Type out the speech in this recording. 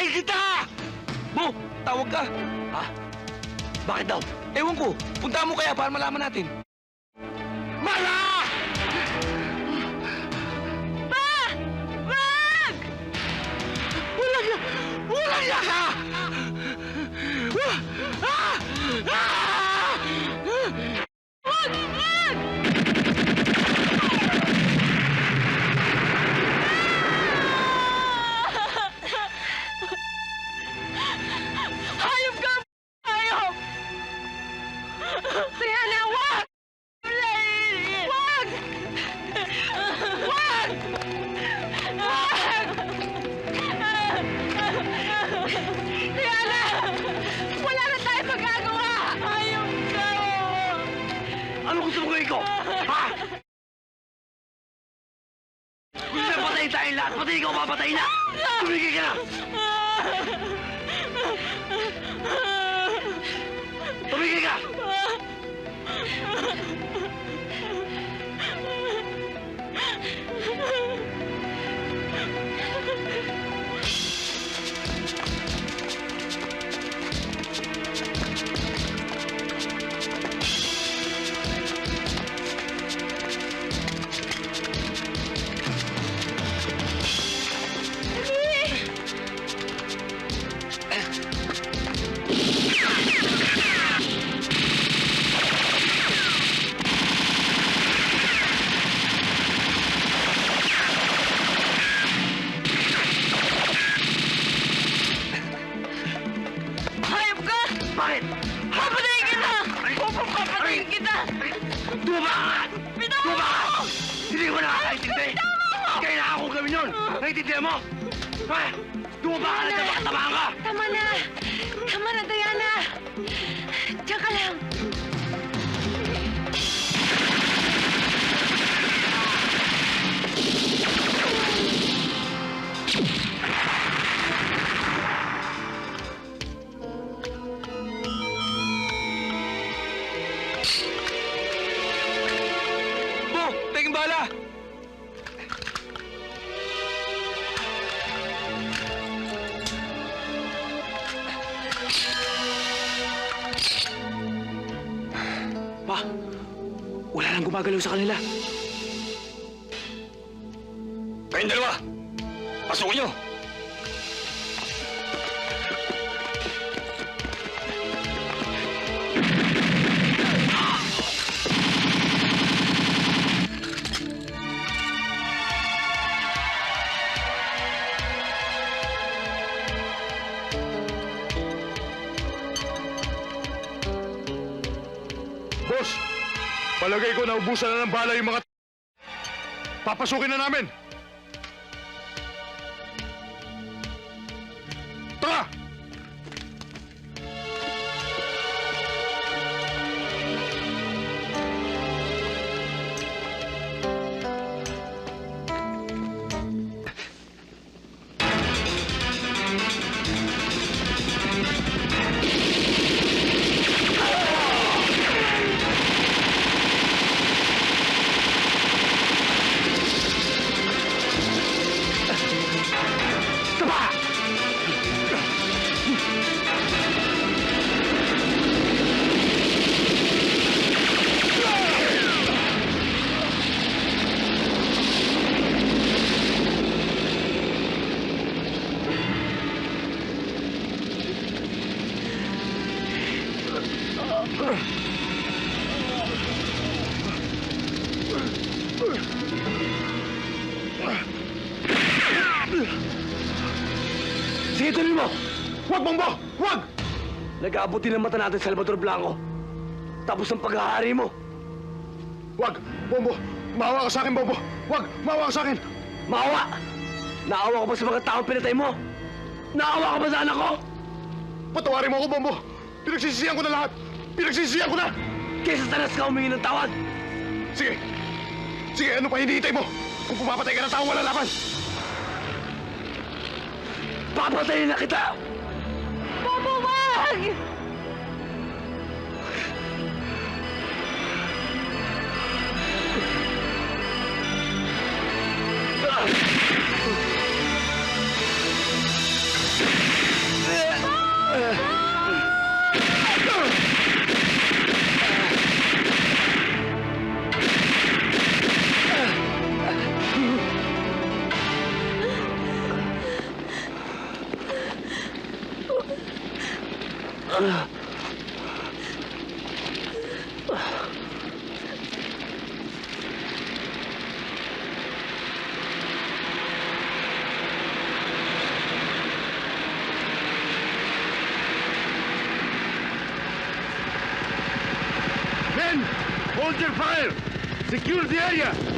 Papatayin kita! Bo, tawag ka. Ha? Bakit daw? Ewan ko. Punta mo kaya para malaman natin. Mala! Ano gusto mo gawin ko? Gusto na patayin tayong lahat, pati ikaw papatayin na! Tumigil ka na! Tumigil ka! Tuma ka! Bitawan Tuma ka! mo! Hindi ko nakakaintindi! Kailangan kong gawin yun! Naiintindihan mo? Ha? Tuma ka na dyan, baka tamaan ka! Tama na! Tama na, Diana! Diyan ka lang! Bo, gumagalaw sa kanila. Kayong dalawa, pasukin nyo! Palagay ko naubusan na ng bala yung mga... Papasukin na namin! Sige, tuloy mo! Huwag, Bombo! Huwag! Nag-aabot din ang mata natin, Salvador Blanco. Tapos ang paghahari mo. Huwag! Bombo! Maawa ka sa akin, Bombo! Huwag! Maawa ka sa akin! Maawa! Naawa ko ba sa mga taong pinatay mo? Naawa ka ba sa anak ko? Patawarin mo ako, Bombo! Pinagsisisihan ko na lahat! Pinagsisisihan ko na! Kaysa tanas ka humingi ng tawad! Sige! Sige, ano pa hinihintay mo? Kung pumapatay ka ng taong wala laban! Papatayin na kita! Bobo, wag! Hold your fire! Secure the area!